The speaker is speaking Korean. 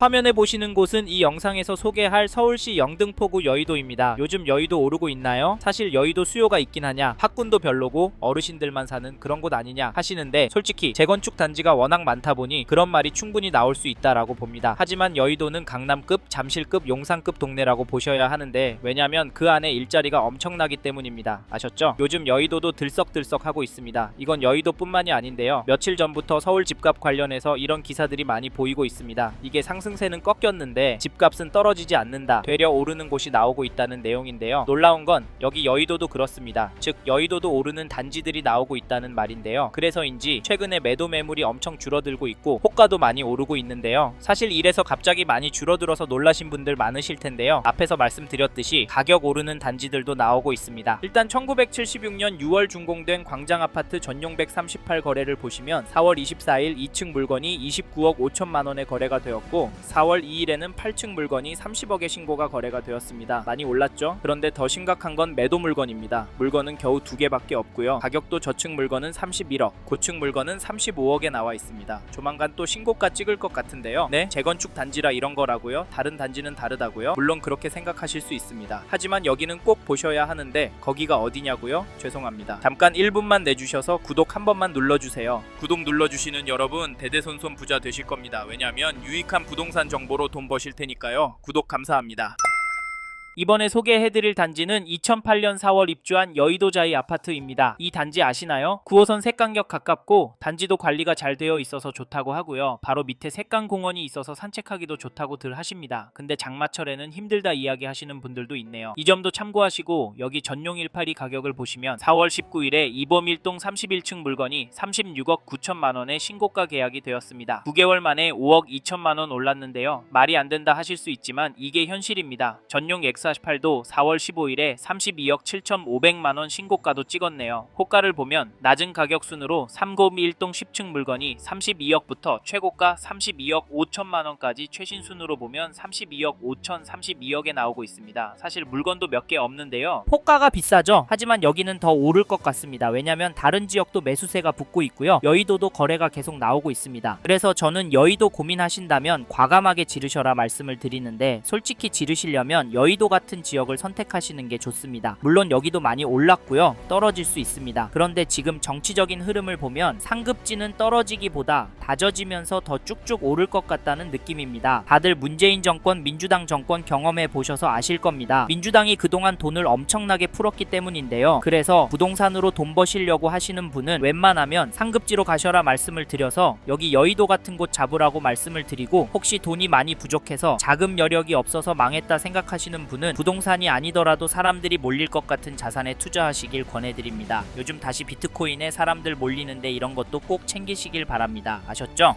화면에 보시는 곳은 이 영상에서 소개할 서울시 영등포구 여의도입니다. 요즘 여의도 오르고 있나요? 사실 여의도 수요가 있긴 하냐? 학군도 별로고 어르신들만 사는 그런 곳 아니냐 하시는데 솔직히 재건축 단지가 워낙 많다 보니 그런 말이 충분히 나올 수 있다라고 봅니다. 하지만 여의도는 강남급, 잠실급, 용산급 동네라고 보셔야 하는데 왜냐면 그 안에 일자리가 엄청나기 때문입니다. 아셨죠? 요즘 여의도도 들썩들썩 하고 있습니다. 이건 여의도뿐만이 아닌데요. 며칠 전부터 서울 집값 관련해서 이런 기사들이 많이 보이고 있습니다. 이게 상승 세는 꺾였는데 집값은 떨어지지 않는다. 되려 오르는 곳이 나오고 있다는 내용인데요. 놀라운 건 여기 여의도도 그렇습니다. 즉 여의도도 오르는 단지들이 나오고 있다는 말인데요. 그래서인지 최근에 매도 매물이 엄청 줄어들고 있고 호가도 많이 오르고 있는데요. 사실 이래서 갑자기 많이 줄어들어서 놀라신 분들 많으실 텐데요. 앞에서 말씀드렸듯이 가격 오르는 단지들도 나오고 있습니다. 일단 1976년 6월 준공된 광장 아파트 전용 138 거래를 보시면 4월 24일 2층 물건이 29억 5천만 원에 거래가 되었고 4월 2일에는 8층 물건이 30억에 신고가 거래가 되었습니다. 많이 올랐죠? 그런데 더 심각한 건 매도 물건입니다. 물건은 겨우 두 개밖에 없고요. 가격도 저층 물건은 31억, 고층 물건은 35억에 나와 있습니다. 조만간 또 신고가 찍을 것 같은데요. 네, 재건축 단지라 이런 거라고요? 다른 단지는 다르다고요? 물론 그렇게 생각하실 수 있습니다. 하지만 여기는 꼭 보셔야 하는데 거기가 어디냐고요? 죄송합니다. 잠깐 1분만 내주셔서 구독 한 번만 눌러주세요. 구독 눌러주시는 여러분 대대손손 부자 되실 겁니다. 왜냐하면 유익한 부동 산 정보로 돈 버실 테니까요. 구독 감사합니다. 이번에 소개해드릴 단지는 2008년 4월 입주한 여의도자이 아파트입니다. 이 단지 아시나요? 9호선 색강역 가깝고 단지도 관리가 잘 되어 있어서 좋다고 하고요. 바로 밑에 색강공원이 있어서 산책하기도 좋다고들 하십니다. 근데 장마철에는 힘들다 이야기하시는 분들도 있네요. 이 점도 참고하시고 여기 전용 182 가격을 보시면 4월 19일에 이범일동 31층 물건이 36억 9천만 원에 신고가 계약이 되었습니다. 9개월 만에 5억 2천만 원 올랐는데요. 말이 안 된다 하실 수 있지만 이게 현실입니다. 전용 X48도 4월 15일에 32억 7,500만 원 신고가도 찍었네요. 호가를 보면 낮은 가격 순으로 301동 10층 물건이 32억부터 최고가 32억 5천만 원까지 최신 순으로 보면 32억 5천 32억에 나오고 있습니다. 사실 물건도 몇 개 없는데요. 호가가 비싸죠. 하지만 여기는 더 오를 것 같습니다. 왜냐면 다른 지역도 매수세가 붙고 있고요. 여의도도 거래가 계속 나오고 있습니다. 그래서 저는 여의도 고민하신다면 과감하게 지르셔라 말씀을 드리는데 솔직히 지르시려면 여의도 같은 지역을 선택하시는 게 좋습니다. 물론 여기도 많이 올랐고요. 떨어질 수 있습니다. 그런데 지금 정치적인 흐름을 보면 상급지는 떨어지기보다 다져지면서 더 쭉쭉 오를 것 같다는 느낌입니다. 다들 문재인 정권, 민주당 정권 경험해 보셔서 아실 겁니다. 민주당이 그동안 돈을 엄청나게 풀었기 때문인데요. 그래서 부동산으로 돈 버시려고 하시는 분은 웬만하면 상급지로 가셔라 말씀을 드려서 여기 여의도 같은 곳 잡으라고 말씀을 드리고 혹시 돈이 많이 부족해서 자금 여력이 없어서 망했다 생각하시는 분은 부동산이 아니더라도 사람들이 몰릴 것 같은 자산에 투자하시길 권해드립니다. 요즘 다시 비트코인에 사람들 몰리는데 이런 것도 꼭 챙기시길 바랍니다. 아셨죠?